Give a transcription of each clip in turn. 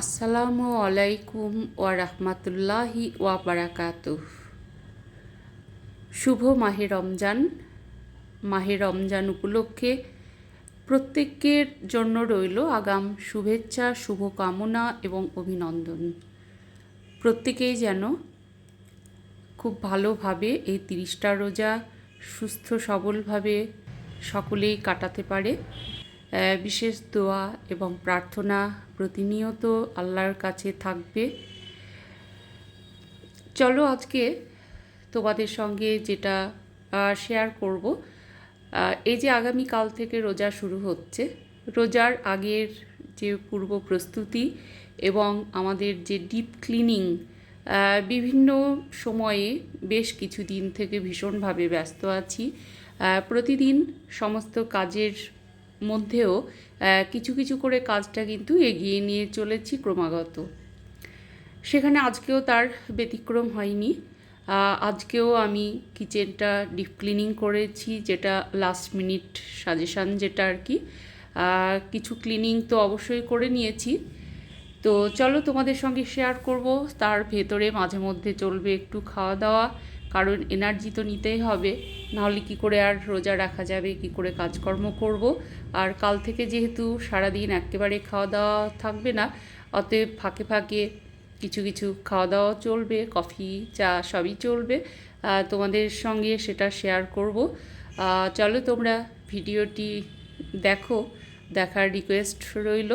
আসসালামু আলাইকুম ওয়া রাহমাতুল্লাহি ওয়া বারাকাতুহ। শুভ মাহে রমজান। মাহে রমজান উপলক্ষে প্রত্যেকের জন্য রইল আগাম শুভেচ্ছা, শুভকামনা এবং অভিনন্দন। প্রত্যেকেই যেন খুব ভালোভাবে এই তিরিশটা রোজা সুস্থ সবলভাবে সকলেই কাটাতে পারে। বিশেষ দোয়া এবং প্রার্থনা প্রতিনিয়ত আল্লাহর কাছে থাকবে। চলো আজকে তোমাদের সঙ্গে যেটা শেয়ার করব। এই যে আগামীকাল থেকে রোজা শুরু হচ্ছে, রোজার আগের যে পূর্ব প্রস্তুতি এবং আমাদের যে ডিপ ক্লিনিং বিভিন্ন সময়ে বেশ কিছু দিন থেকে ভীষণভাবে ব্যস্ত আছি। প্রতিদিন সমস্ত কাজের মধ্যেও কিছু কিছু করে কাজটা কিন্তু এগিয়ে নিয়ে চলেছি ক্রমাগত। সেখানে আজকেও তার ব্যতিক্রম হয়নি। আজকেও আমি কিচেনটা ডিপ ক্লিনিং করেছি, যেটা লাস্ট মিনিট সাজেশান যেটা আর কি। কিছু ক্লিনিং তো অবশ্যই করে নিয়েছি। তো চলো তোমাদের সঙ্গে শেয়ার করব, তার ভেতরে মাঝে মধ্যে চলবে একটু খাওয়া দাওয়া, কারণ এনার্জি তো নিতেই হবে। নাহলে কি করে আর রোজা রাখা যাবে, কি করে কাজকর্ম করব? আর কাল থেকে যেহেতু সারাদিন একেবারে খাওয়া দাওয়া থাকবে না, অতএব ফাঁকে ফাঁকে কিছু কিছু খাওয়া দাওয়া চলবে, কফি, চা সবই চলবে। তোমাদের সঙ্গে সেটা শেয়ার করব। চলো তোমরা ভিডিওটি দেখো, দেখার রিকোয়েস্ট রইল।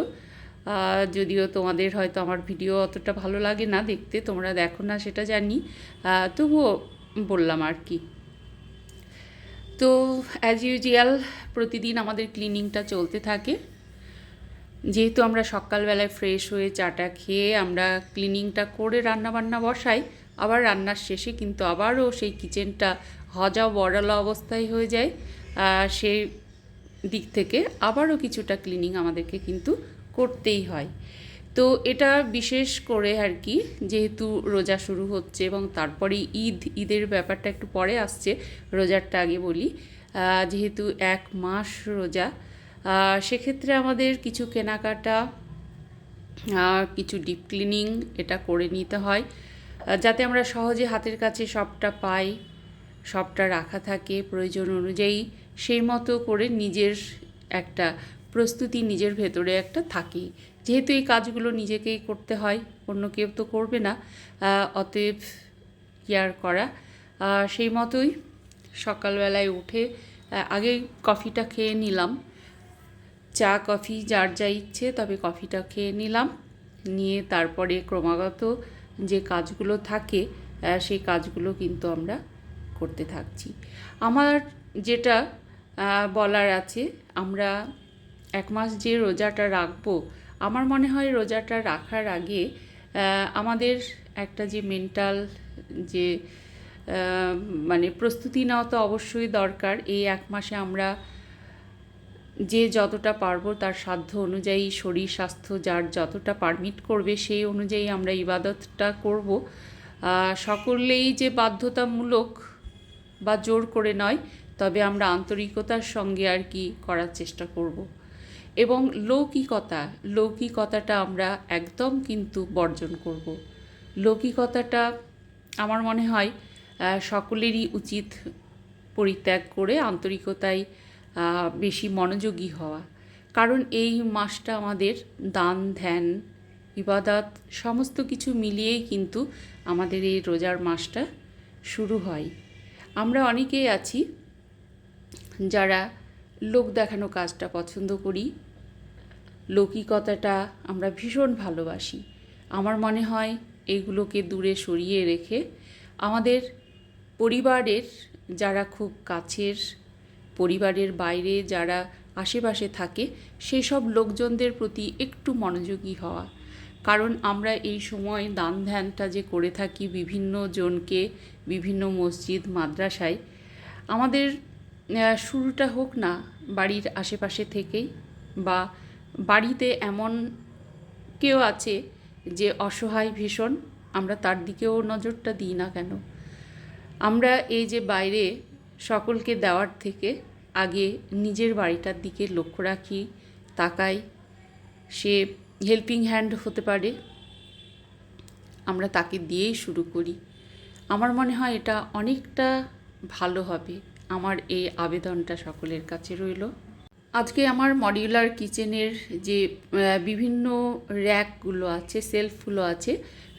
যদিও তোমাদের হয়তো আমার ভিডিও অতটা ভালো লাগে না দেখতে, তোমরা দেখো না সেটা জানি। তবুও বললাম আর কি। তো অ্যাজ ইউজুয়াল প্রতিদিন আমাদের ক্লিনিংটা চলতে থাকে। যেহেতু আমরা সকালবেলায় ফ্রেশ হয়ে চাটা খেয়ে আমরা ক্লিনিংটা করে রান্না বান্না বসাই, আবার রান্নার শেষে কিন্তু আবারও সেই কিচেনটা হজা বড়ালা অবস্থায় হয়ে যায়। সেই দিক থেকে আবারও কিছুটা ক্লিনিং আমাদেরকে কিন্তু করতেই হয়। তো এটা বিশেষ করে আর কি, যেহেতু রোজা শুরু হচ্ছে এবং তারপরে ঈদ, ঈদের ব্যাপারটা একটু পরে আসছে, রোজারটা আগে বলি। যেহেতু এক মাস রোজা সেক্ষেত্রে আমাদের কিছু কেনাকাটা কিছু ডিপ ক্লিনিং এটা করে নিতে হয় যাতে আমরা সহজে হাতের কাছে সবটা পাই, সবটা রাখা থাকে প্রয়োজন অনুযায়ী, সেই মতো করে নিজের একটা প্রস্তুতি নিজের ভেতরে একটা থাকে যেহেতু এই কাজগুলো নিজেকেই করতে হয়, অন্য কেউ তো করবে না অতএব কেয়ার করা। সেই মতোই সকালবেলায় উঠে আগে কফিটা খেয়ে নিলাম। চা, কফি, যার যা ইচ্ছে তবে কফিটা খেয়ে নিলাম। নিয়ে তারপরে ক্রমাগত যে কাজগুলো থাকে সেই কাজগুলো কিন্তু আমরা করতে থাকছি। আমার যেটা বলার আছে, আমরা এক মাস যে রোজাটা রাখব, আমার মনে হয় রোজাটা রাখার আগে আমাদের একটা যে মেন্টাল যে মানে প্রস্তুতি নেওয়া তো অবশ্যই দরকার। এই এক মাসে আমরা যে যতটা পারব তার সাধ্য অনুযায়ী, শরীর, স্বাস্থ্য যার যতটা পারমিট করবে সেই অনুযায়ী আমরা ইবাদতটা করব। সকলেই যে বাধ্যতামূলক বা জোর করে নয়, তবে আমরা আন্তরিকতার সঙ্গে আর কি করার চেষ্টা করব। এবং লৌকিকতা, লৌকিকতাটা আমরা একদম কিন্তু বর্জন করব। লৌকিকতাটা আমার মনে হয় সকলেরই উচিত পরিত্যাগ করে আন্তরিকতায় বেশি মনোযোগী হওয়া। কারণ এই মাসটা আমাদের দান, ধ্যান, ইবাদত সমস্ত কিছু মিলিয়েই কিন্তু আমাদের এই রোজার মাসটা শুরু হয়। আমরা অনেকেই আছি যারা লোক দেখানো কাজটা পছন্দ করি লৌকিকতাটা আমরা ভীষণ ভালোবাসি। আমার মনে হয় এগুলোকে দূরে সরিয়ে রেখে আমাদের পরিবারের যারা খুব কাছের, পরিবারের বাইরে যারা আশেপাশে থাকে সেই সব লোকজনদের প্রতি একটু মনোযোগী হওয়া। কারণ আমরা এই সময় দান ধ্যানটা যে করে থাকি বিভিন্ন জনকে বিভিন্ন মসজিদ, মাদ্রাসায়, আমাদের শুরুটা হোক না, বাড়ির আশেপাশে থেকেই বা বাড়িতে এমন কেউ আছে যে অসহায় ভীষণ, আমরা তার দিকেও নজরটা দিই না কেন? আমরা এই যে বাইরে সকলকে দেওয়ার থেকে আগে নিজের বাড়িটার দিকে লক্ষ্য রাখি, তাকাই। সে হেল্পিং হ্যান্ড হতে পারে। আমরা তাকে দিয়েই শুরু করি। আমার মনে হয় এটা অনেকটা ভালো হবে। আমার এই আবেদনটা সকলের কাছে রইল। আজকে আমার মডিউলার কিচেনের যে বিভিন্ন র্যাকগুলো আছে সেলফগুলো আছে,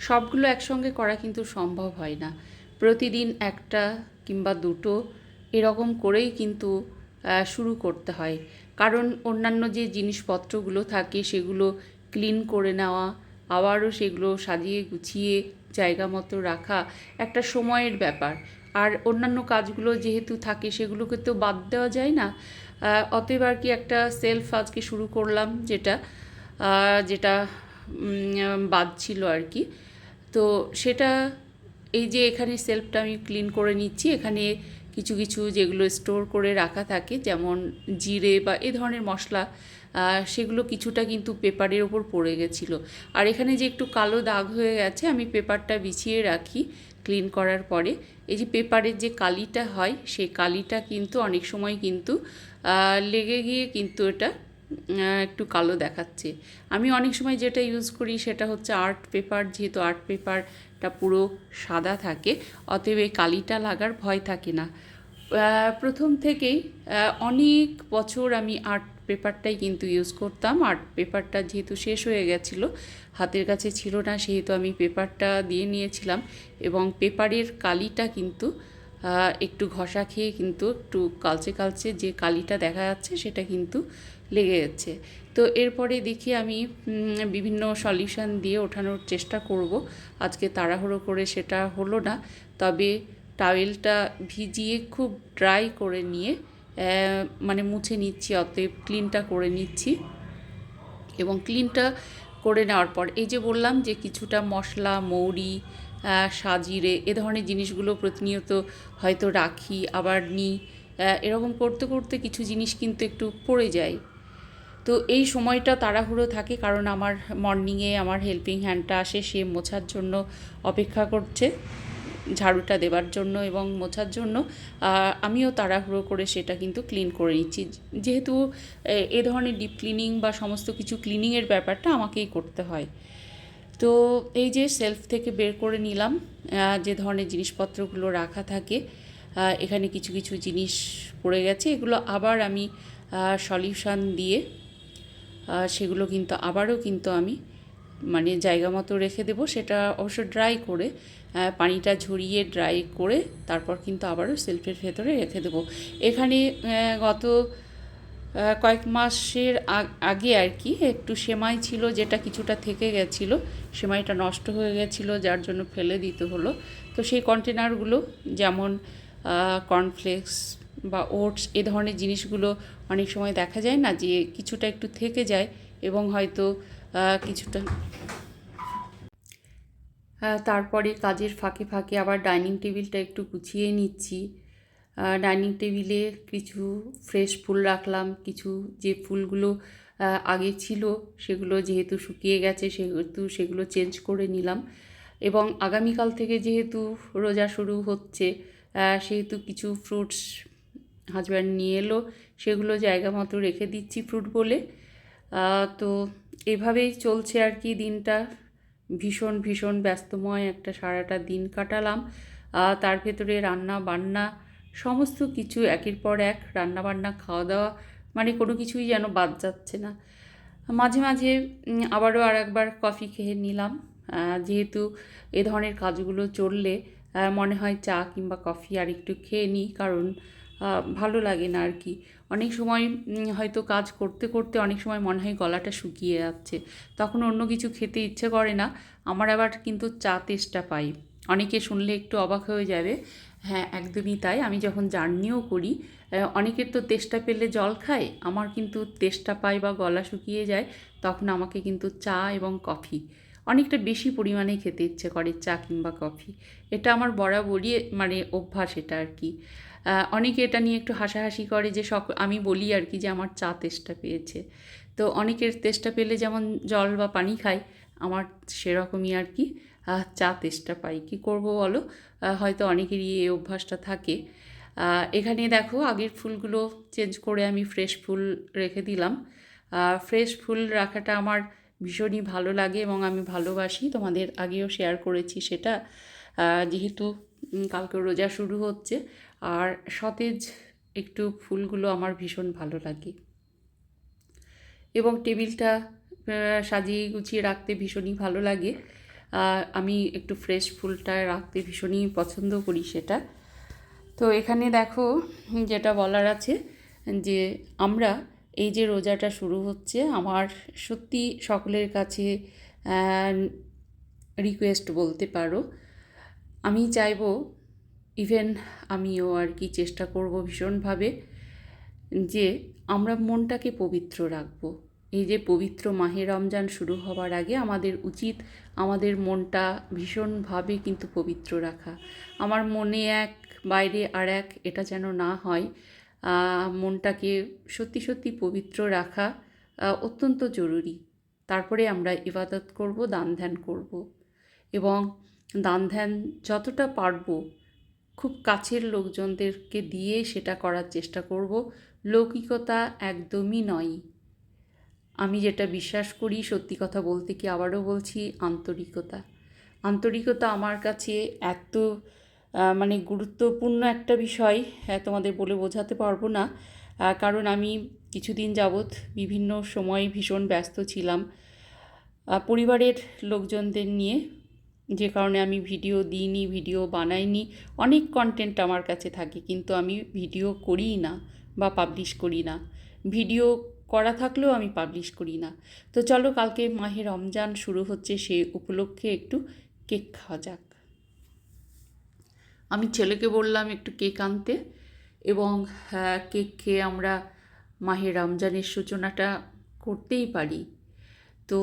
সবগুলো একসঙ্গে করা কিন্তু সম্ভব হয় না। প্রতিদিন একটা কিংবা দুটো এরকম করেই কিন্তু শুরু করতে হয়। কারণ অন্যান্য যে জিনিসপত্রগুলো থাকে, সেগুলো ক্লিন করে নেওয়া, আবারও সেগুলো সাজিয়ে গুছিয়ে জায়গা মতো রাখা একটা সময়ের ব্যাপার। আর অন্যান্য কাজগুলো যেহেতু থাকে, সেগুলোকে তো বাদ দেওয়া যায় না। অতএব আর কি একটা সেলফ আজকে শুরু করলাম যেটা যেটা বাদ ছিল আর কি। তো সেটা এই যে এখানে সেলফটা আমি ক্লিন করে নিচ্ছি, এখানে কিছু কিছু যেগুলো স্টোর করে রাখা থাকে, যেমন জিরে বা এ ধরনের মশলা সেগুলো কিছুটা কিন্তু পেপারের ওপর পড়ে গেছিল। আর এখানে যে একটু কালো দাগ হয়ে গেছে, আমি পেপারটা বিছিয়ে রাখি। ক্লিন করার পরে, এই যে পেপারের যে কালিটা হয়, সেই কালিটা কিন্তু অনেক সময় কিন্তু লেগে গিয়ে কিন্তু এটা একটু কালো দেখাচ্ছে। আমি অনেক সময় যেটা ইউজ করি সেটা হচ্ছে আর্ট পেপার যেহেতু আর্ট পেপারটা পুরো সাদা থাকে, অতএব এই কালিটা লাগার ভয় থাকে না। প্রথম থেকেই অনেক বছর আমি আর্ট পেপারটাই কিন্তু ইউজ করতাম। আর্ট পেপারটা যেহেতু শেষ হয়ে গেছিল, হাতের কাছে ছিল না, সেহেতু আমি পেপারটা দিয়ে নিয়েছিলাম। এবং পেপারের কালিটা কিন্তু একটু ঘষা খেয়ে কিন্তু একটু কালচে কালচে যে কালিটা দেখা যাচ্ছে, সেটা কিন্তু লেগে যাচ্ছে। তো এরপরে দেখি আমি বিভিন্ন সলিউশন দিয়ে ওঠানোর চেষ্টা করব। আজকে তাড়াহুড়ো করে সেটা হলো না। তবে টাওয়েলটা ভিজিয়ে খুব ড্রাই করে নিয়ে মানে মুছে নিচ্ছি, অতএব ক্লিনটা করে নিচ্ছি। এবং ক্লিনটা করে নেওয়ার পর, এই যে বললাম যে কিছুটা মশলা, মৌরি সাজিরে এ ধরনের জিনিসগুলো প্রতিনিয়ত হয়তো রাখি, আবার নিই এরকম করতে করতে কিছু জিনিস কিন্তু একটু পড়ে যায়। তো এই সময়টা তাড়াহুড়ো থাকে, কারণ আমার মর্নিংয়ে আমার হেল্পিং হ্যান্ডটা আসে, সে মোছার জন্য অপেক্ষা করছে। ঝাড়ুটা দেবার জন্য এবং মোছার জন্য আমিও তাড়াহুড়ো করে সেটা কিন্তু ক্লিন করে নিচ্ছি। যেহেতু, এ- ধরনের ডিপ ক্লিনিং বা সমস্ত কিছু ক্লিনিংয়ের ব্যাপারটা আমাকেই করতে হয়। তো এই যে সেলফ থেকে বের করে নিলাম যে ধরনের জিনিসপত্রগুলো রাখা থাকে এখানে কিছু কিছু জিনিস পড়ে গেছে, এগুলো আবার আমি সলিউশন দিয়ে সেগুলো কিন্তু আবারও কিন্তু আমি মানে জায়গা মতো রেখে দেবো, সেটা অবশ্য ড্রাই করে পানিটা ঝরিয়ে ড্রাই করে তারপর কিন্তু আবারও সেলফের ভেতরে রেখে দেবো। এখানে গত কয়েক মাসের আগ- আর কি একটু সেমাই ছিল যেটা কিছুটা থেকে গেছিল, সেমাইটা নষ্ট হয়ে গেছিল, যার জন্য ফেলে দিতে হলো। তো সেই কন্টেনারগুলো যেমন কর্নফ্লেক্স বা ওটস এ ধরনের জিনিসগুলো অনেক সময় দেখা যায় না যে কিছুটা একটু থেকে যায় এবং হয়তো কিছুটা। তারপরে কাজের ফাঁকে ফাঁকে আবার ডাইনিং টেবিলটা একটু গুছিয়ে নিচ্ছি। ডাইনিং টেবিলে কিছু ফ্রেশ ফুল রাখলাম, কিছু যে ফুলগুলো আগে ছিল সেগুলো যেহেতু শুকিয়ে গেছে সেহেতু সেগুলো চেঞ্জ করে নিলাম। এবং আগামীকাল থেকে যেহেতু রোজা শুরু হচ্ছে সেহেতু কিছু ফ্রুটস হাজব্যান্ড নিয়ে এলো, সেগুলো জায়গা মতো রেখে দিচ্ছি ফ্রুট বলে। তো এভাবেই চলছে আর কি দিনটা। ভীষণ ভীষণ ব্যস্তময় একটা সারাটা দিন কাটালাম। তার ভেতরে রান্না, বান্না সমস্ত কিছু একের পর এক, রান্না, বান্না, খাওয়া দাওয়া মানে কোনো কিছুই যেন বাদ যাচ্ছে না। মাঝে মাঝে আবারও আর একবার কফি খেয়ে নিলাম। যেহেতু এ ধরনের কাজগুলো চললে মনে হয় চা কিংবা কফি আর একটু খেয়ে নিই, কারণ ভালো লাগে না আর কি। অনেক সময় হয়তো কাজ করতে করতে অনেক সময় মনে হয় গলাটা শুকিয়ে যাচ্ছে। তখন অন্য কিছু খেতে ইচ্ছে করে না। আমার আবার কিন্তু চা তেষ্টা পাই। অনেকে শুনলে একটু অবাক হয়ে যাবে হ্যাঁ একদমই তাই। আমি যখন জার্নিও করি অনেকের তো তেষ্টা পেলে জল খায়। আমার কিন্তু তেষ্টা পাই বা গলা শুকিয়ে যায়, তখন আমাকে কিন্তু চা এবং কফি, অনেকটা বেশি পরিমাণে খেতে ইচ্ছে করে, চা কিংবা কফি। এটা আমার বরাবরই মানে অভ্যাস এটা আর কি। অনেকে এটা নিয়ে একটু হাসাহাসি করে যে সক, আমি বলি আর কি যে আমার চা তেষ্টা পেয়েছে। তো অনেকের তেষ্টা পেলে যেমন জল বা পানি খায় আমার সেরকমই আর কি চা তেষ্টা পাই। কি করব বলো? হয়তো অনেকেরই এই অভ্যাসটা থাকে। এখানে দেখো আগের ফুলগুলো চেঞ্জ করে আমি ফ্রেশ ফুল রেখে দিলাম। ফ্রেশ ফুল রাখাটা আমার ভীষণই ভালো লাগে এবং আমি ভালোবাসি। তোমাদের আগেও শেয়ার করেছি সেটা। যেহেতু কালকে রোজা শুরু হচ্ছে আর সতেজ একটু ফুলগুলো আমার ভীষণ ভালো লাগে। এবং টেবিলটা সাজিয়ে গুছিয়ে রাখতে ভীষণই ভালো লাগে। আমি একটু ফ্রেশ ফুলটা রাখতে ভীষণই পছন্দ করি সেটা। তো এখানে দেখো, যেটা বলার আছে যে আমরা এই যে রোজাটা শুরু হচ্ছে, আমার সত্যি সকলের কাছে রিকোয়েস্ট বলতে পারো। আমি চাইব ইভেন আমিও আর কি চেষ্টা করব ভীষণভাবে যে আমরা মনটাকে পবিত্র রাখব। এই যে পবিত্র মাহে রমজান শুরু হওয়ার আগে আমাদের উচিত আমাদের মনটা ভীষণভাবে কিন্তু পবিত্র রাখা। আমার মনে এক, বাইরে আর এক, এটা যেন না হয় মনটাকে সত্যি সত্যি পবিত্র রাখা অত্যন্ত জরুরি। তারপরে আমরা ইবাদত করব, দান ধ্যান করব। এবং দান ধ্যান যতটা পারব খুব কাছের লোকজনদেরকে দিয়ে সেটা করার চেষ্টা করব। লৌকিকতা একদমই নয়। আমি যেটা বিশ্বাস করি সত্যি কথা বলতে কি আবারও বলছি আন্তরিকতা। আন্তরিকতা আমার কাছে এত মানে গুরুত্বপূর্ণ একটা বিষয় হ্যাঁ, তোমাদের বলে বোঝাতে পারব না। কারণ আমি কিছুদিন যাবৎ বিভিন্ন সময় ভীষণ ব্যস্ত ছিলাম। পরিবারের লোকজনদের নিয়ে যে কারণে আমি ভিডিও দিইনি ভিডিও বানাইনি। অনেক কন্টেন্ট আমার কাছে থাকে কিন্তু আমি ভিডিও করিই না বা পাবলিশ করি না। ভিডিও করা থাকলেও আমি পাবলিশ করি না। তো চলো কালকে মাহে রমজান শুরু হচ্ছে সে উপলক্ষে একটু কেক খাওয়া যাক। আমি ছেলেকে বললাম একটু কেক আনতে এবং আহ, কেক খেয়ে আমরা মাহে রমজানের সূচনাটা করতেই পারি। তো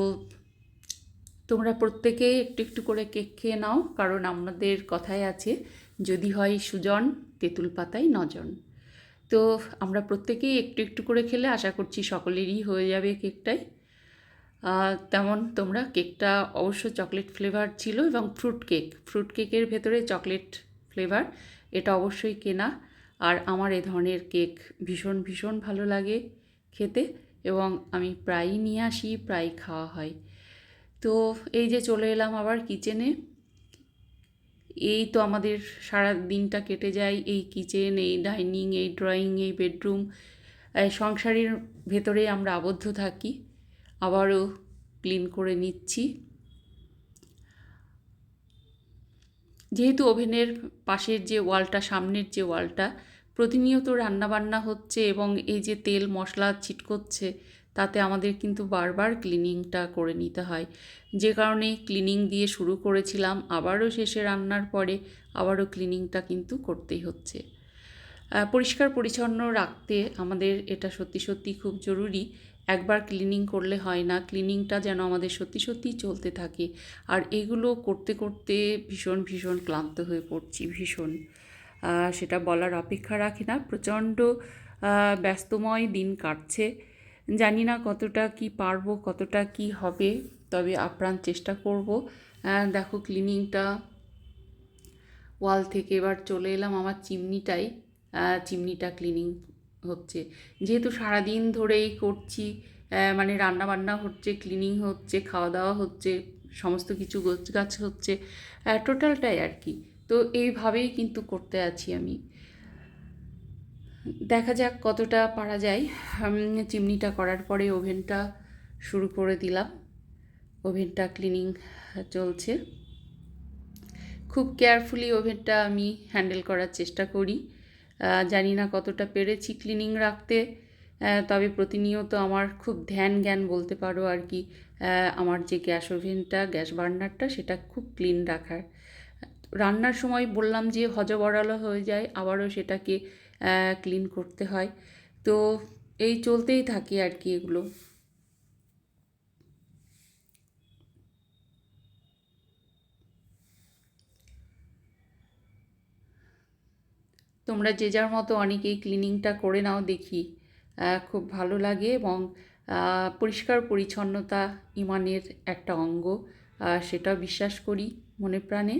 তোমরা প্রত্যেকে একটু একটু করে কেক খেয়ে নাও, কারণ আমাদের কথায় আছে, যদি হয় সুজন, তেঁতুল পাতায় নজন। তো আমরা প্রত্যেকেই একটু একটু করে খেলে আশা করছি সকলেরই হয়ে যাবে কেকটাই। তেমন তোমরা কেকটা অবশ্য চকলেট ফ্লেভার ছিল এবং ফ্রুট কেক। ফ্রুট কেকের ভেতরে চকলেট ফ্লেভার, এটা অবশ্যই কেনা। আর আমার এ ধরনের কেক ভীষণ ভীষণ ভালো লাগে খেতে এবং আমি প্রায়ই নিয়ে আসি প্রায় খাওয়া হয়। তো এই যে চলে এলাম আবার কিচেনে এই তো আমাদের সারা দিনটা কেটে যায়, এই কিচেন এই ডাইনিং এই ড্রয়িং এই বেডরুম সংসারের ভেতরে আমরা আবদ্ধ থাকি, আবারও ক্লিন করে নিচ্ছি। যেহেতু ওভেনের পাশের যে ওয়ালটা, সামনের যে ওয়ালটা, প্রতিনিয়ত রান্নাবান্না হচ্ছে এবং এই যে তেল মশলা ছিটকোচ্ছে তাতে আমাদের কিন্তু বারবার ক্লিনিংটা করে নিতে হয়। যে কারণে ক্লিনিং দিয়ে শুরু করেছিলাম, আবারও শেষে রান্নার পরে আবারও ক্লিনিংটা কিন্তু করতেই হচ্ছে। পরিষ্কার পরিচ্ছন্ন রাখতে আমাদের এটা সত্যি সত্যি খুব জরুরি। একবার ক্লিনিং করলে হয় না ক্লিনিংটা যেন আমাদের সত্যি সত্যিই চলতে থাকে। আর এগুলো করতে করতে ভীষণ ভীষণ ক্লান্ত হয়ে পড়ছি, ভীষণ। সেটা বলার অপেক্ষা রাখে না। প্রচণ্ড ব্যস্তময় দিন কাটছে। জানি না কতটা কি পারব, কতটা কি হবে, তবে আপ্রাণ চেষ্টা করব। দেখো ক্লিনিংটা ওয়াল থেকে এবার চলে এলাম আমার চিমনিটাই চিমনিটা ক্লিনিং হচ্ছে। যেহেতু সারাদিন ধরেই করছি মানে রান্না বান্না হচ্ছে ক্লিনিং হচ্ছে খাওয়া দাওয়া হচ্ছে, সমস্ত কিছু গাছ হচ্ছে টোটালটাই আর কি। তো এইভাবেই কিন্তু করতে আছি আমি। দেখা যাক কতটা পারা যায়। চিমনিটা করার পরে ওভেনটা শুরু করে দিলাম। ওভেনটা ক্লিনিং চলছে। খুব কেয়ারফুলি ওভেনটা আমি হ্যান্ডেল করার চেষ্টা করি। জানি না কতটা পেরেছি ক্লিনিং রাখতে। তবে প্রতিনিয়ত আমার খুব ধ্যান জ্ঞান বলতে পারো আর কি। আমার যে গ্যাস ওভেনটা, গ্যাস বার্নারটা, সেটা খুব ক্লিন রাখার। রান্নার সময় বললাম যে হজবরালো হয়ে যায়, আবারও সেটাকে ক্লিন করতে হয়। তো এই চলতেই থাকে আর কি এগুলো। তোমরা যে যার মতো অনেকেই ক্লিনিংটা করে নাও দেখি। খুব ভালো লাগে এবং পরিষ্কার পরিচ্ছন্নতা ইমানের একটা অঙ্গ। সেটাও বিশ্বাস করি মনে প্রাণে।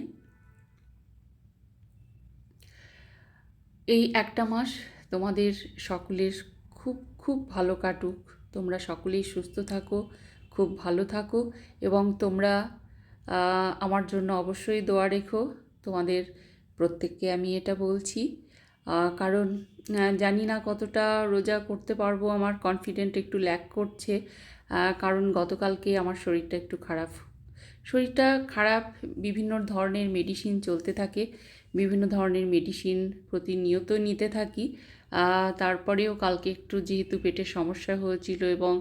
এই একটা মাস তোমাদের সকলের খুব খুব ভালো কাটুক। তোমরা সকলেই সুস্থ থাকো, খুব ভালো থাকো এবং তোমরা আমার জন্য অবশ্যই দোয়া রেখো। তোমাদের প্রত্যেককে আমি এটা বলছি। কারণ জানি না কতটা রোজা করতে পারব। আমার কনফিডেন্ট একটু ল্যাক করছে। কারণ গতকালকে আমার শরীরটা একটু খারাপ। শরীরটা খারাপ বিভিন্ন ধরনের মেডিসিন চলতে থাকে। বিভিন্ন ধরনের মেডিসিন প্রতিনিয়ত নিতে থাকি। তারপরেও কালকে একটু যেহেতু পেটের সমস্যা হয়েছিল এবং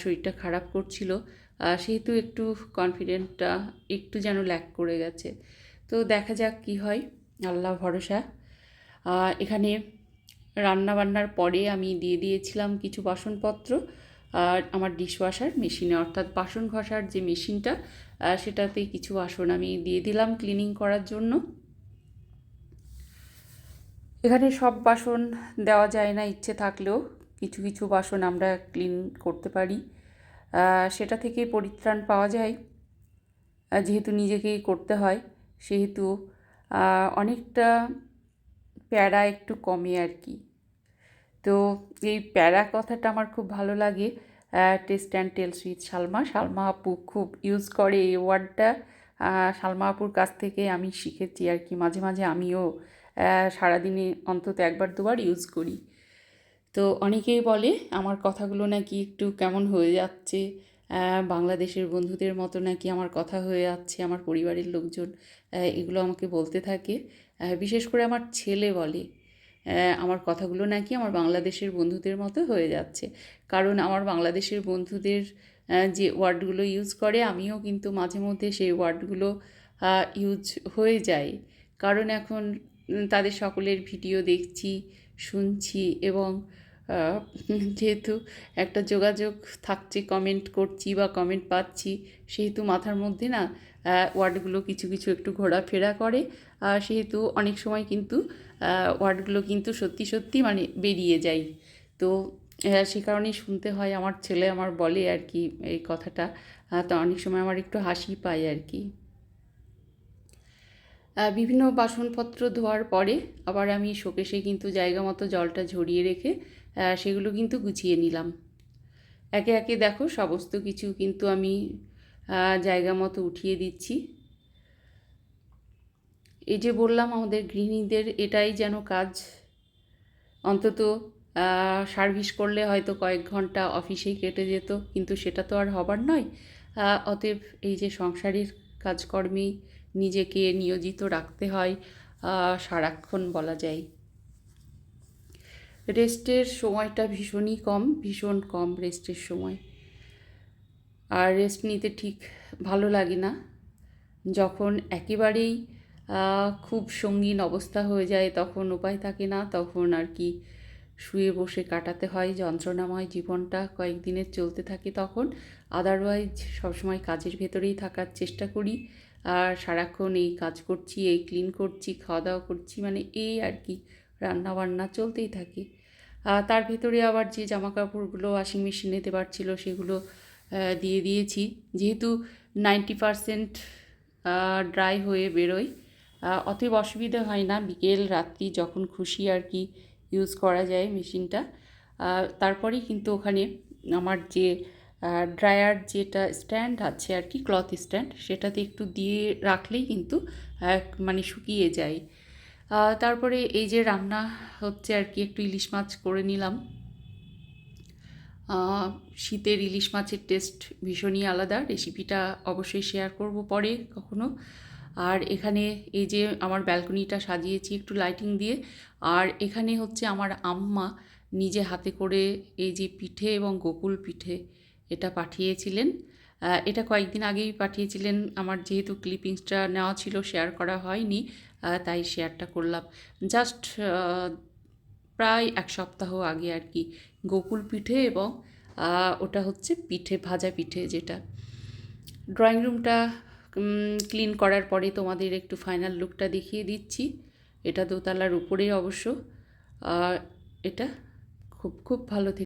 শরীরটা খারাপ করছিল সেহেতু একটু কনফিডেন্টটা একটু যেন ল্যাক করে গেছে। তো দেখা যাক কি হয়, আল্লাহ ভরসা। এখানে রান্না বান্নার পরে আমি দিয়ে দিয়েছিলাম কিছু বাসনপত্র, আর আমার ডিশওয়াশার মেশিনে অর্থাৎ বাসন ঘষার যে মেশিনটা সেটাতে কিছু বাসন আমি দিয়ে দিলাম ক্লিনিং করার জন্য। এখানে সব বাসন দেওয়া যায় না, ইচ্ছে থাকলেও। কিছু কিছু বাসন আমরা ক্লিন করতে পারি। সেটা থেকে পরিত্রাণ পাওয়া যায়। যেহেতু নিজেকেই করতে হয়, সেহেতু অনেকটা প্যারা একটু কমে আর কি। তো এই প্যারা কথাটা আমার খুব ভালো লাগে। Taste and tales with Salma. Salma আপু খুব ইউজ করে এই ওয়ার্ডটা সালমা আপুর কাছ থেকে আমি শিখেছি আর কি। মাঝে মাঝে আমিও সারাদিনে অন্তত একবার, দুবার ইউজ করি। তো অনেকেই বলে, আমার কথাগুলো নাকি একটু কেমন হয়ে যাচ্ছে? বাংলাদেশের বন্ধুদের মতো নাকি আমার কথা হয়ে যাচ্ছে? আমার পরিবারের লোকজন? এগুলো আমাকে বলতে থাকে। বিশেষ করে আমার ছেলে বলে আমার কথাগুলো নাকি আমার বাংলাদেশের বন্ধুদের মতো হয়ে যাচ্ছে। কারণ আমার বাংলাদেশের বন্ধুদের যে ওয়ার্ডগুলো ইউজ করে, আমিও কিন্তু মাঝে মধ্যে সেই ওয়ার্ডগুলো ইউজ হয়ে যায় কারণ এখন তাদের সকলের ভিডিও দেখছি, শুনছি এবং যেহেতু একটা যোগাযোগ থাকছে কমেন্ট করছি বা কমেন্ট পাচ্ছি, সেহেতু মাথার মধ্যে না ওয়ার্ডগুলো কিছু কিছু একটু ঘোরাফেরা করে। আর সেহেতু অনেক সময় কিন্তু ওয়ার্ডগুলো কিন্তু সত্যি সত্যি মানে বেরিয়ে যায়। তো সে কারণেই শুনতে হয়, আমার ছেলে আমার বলে আর কি এই কথাটা। তো অনেক সময় আমার একটু হাসি পায় আর কি। বিভিন্ন বাসনপত্র ধোয়ার পরে আবার আমি শোকেশে কিন্তু জায়গা মতো জলটা ঝরিয়ে রেখে সেগুলো কিন্তু গুছিয়ে নিলাম। একে একে দেখো সমস্ত কিছু কিন্তু আমি জায়গা মতো উঠিয়ে দিচ্ছি। এই যে বললাম আমাদের গৃহিণীদের এটাই যেন কাজ। অন্তত সার্ভিস করলে হয়তো কয়েক ঘণ্টা অফিসেই কেটে যেত, কিন্তু সেটা তো আর হবার নয়। অতএব এই যে সংসারের কাজকর্মেই নিজেকে নিয়োজিত রাখতে হয় সারাক্ষণ বলা যায়। রেস্টের সময়টা ভীষণই কম, ভীষণ কম রেস্টের সময়। আর রেস্ট নিতে ঠিক ভালো লাগে না। যখন একেবারেই খুব সঙ্গীন অবস্থা হয়ে যায়, তখন উপায় থাকে না, তখন আর কি শুয়ে বসে কাটাতে হয়, যন্ত্রণাময় জীবনটা কয়েকদিনের চলতে থাকে তখন। আদারওয়াইজ সবসময় কাজের ভেতরেই থাকার চেষ্টা করি। আর সারাক্ষণ এই কাজ করছি, এই ক্লিন করছি খাওয়া দাওয়া করছি মানে এই আর কি রান্না বান্না চলতেই থাকে। তার ভেতরে আবার যে জামা কাপড়গুলো ওয়াশিং মেশিনে দেবার ছিল সেগুলো দিয়ে দিয়েছি। যেহেতু নাইনটি পারসেন্ট ড্রাই হয়ে বেরোয় অতএব অসুবিধা হয় না। বিকেল, রাত্রি যখন খুশি আর কি ইউজ করা যায় মেশিনটা তারপরেই কিন্তু ওখানে আমার যে ড্রায়ার যেটা স্ট্যান্ড আছে আর কি, ক্লথ স্ট্যান্ড, সেটাতে একটু দিয়ে রাখলেই কিন্তু মানে শুকিয়ে যায়। তারপরে এই যে রান্না হচ্ছে আর কি, একটু ইলিশ মাছ করে নিলাম। শীতের ইলিশ মাছের টেস্ট ভীষণই আলাদা, রেসিপিটা অবশ্যই শেয়ার করব পরে কখনো। আর এখানে এই যে আমার ব্যালকনিটা সাজিয়েছি একটু লাইটিং দিয়ে, আর এখানে হচ্ছে আমার আম্মা নিজে হাতে করে এই যে পিঠে এবং গোকুল পিঠে এটা পাঠিয়েছিলেন। এটা কয়েকদিন আগেই পাঠিয়েছিলেন। আমার যেহেতু ক্লিপিংসটা নেওয়া ছিল, শেয়ার করা হয়নি তাই শেয়ারটা করলাম। জাস্ট প্রায় এক সপ্তাহ আগে আর কি গোকুল পিঠে এবং ওটা হচ্ছে পিঠে, ভাজা পিঠে যেটা। ড্রয়িং রুমটা ক্লিন করার পরে তোমাদের একটু ফাইনাল লুকটা দেখিয়ে দিচ্ছি। এটা দোতলার উপরেই অবশ্য। এটা খুব খুব ভালো থেকে